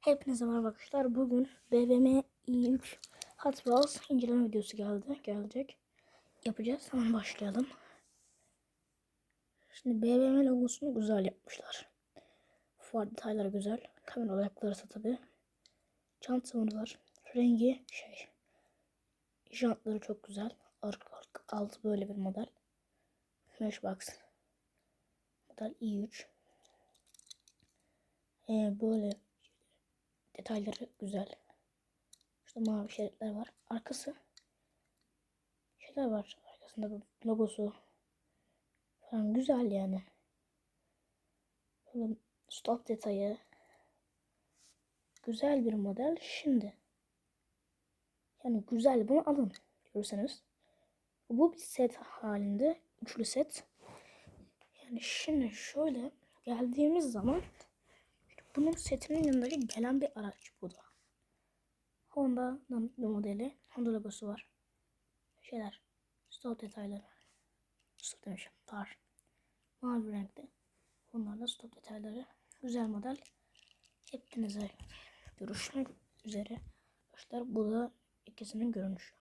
Hepinize merhaba arkadaşlar. Bugün BBM i3 Hot Wheels inceleme videosu geldi. Gelecek. Yapacağız. Hemen başlayalım. Şimdi BBM logosunu güzel yapmışlar. Far detayları güzel. Kamera odakları tabi. Çantamız var. Rengi şey. Jantları çok güzel. Arka arka altı böyle bir model. Matchbox. Model i3. Ee, böyle detayları güzel. İşte mavi şeritler var. Arkası şeyler var. Arkasında logosu falan güzel yani. Böyle stop detayı güzel bir model. Şimdi yani güzel bunu alın görürseniz. Bu bir set halinde. Üçlü set. Yani şimdi şöyle geldiğimiz zaman bunun setinin yanındaki gelen bir araç bu da. Bir modeli. Honda logosu var. Şeyler. Stop detayları. Stop demişim. Far. Mavi renkli. Bunlar da stop detayları. Güzel model. Hepinize görüşmek üzere. Arkadaşlar bu da ikisinin görünüşü.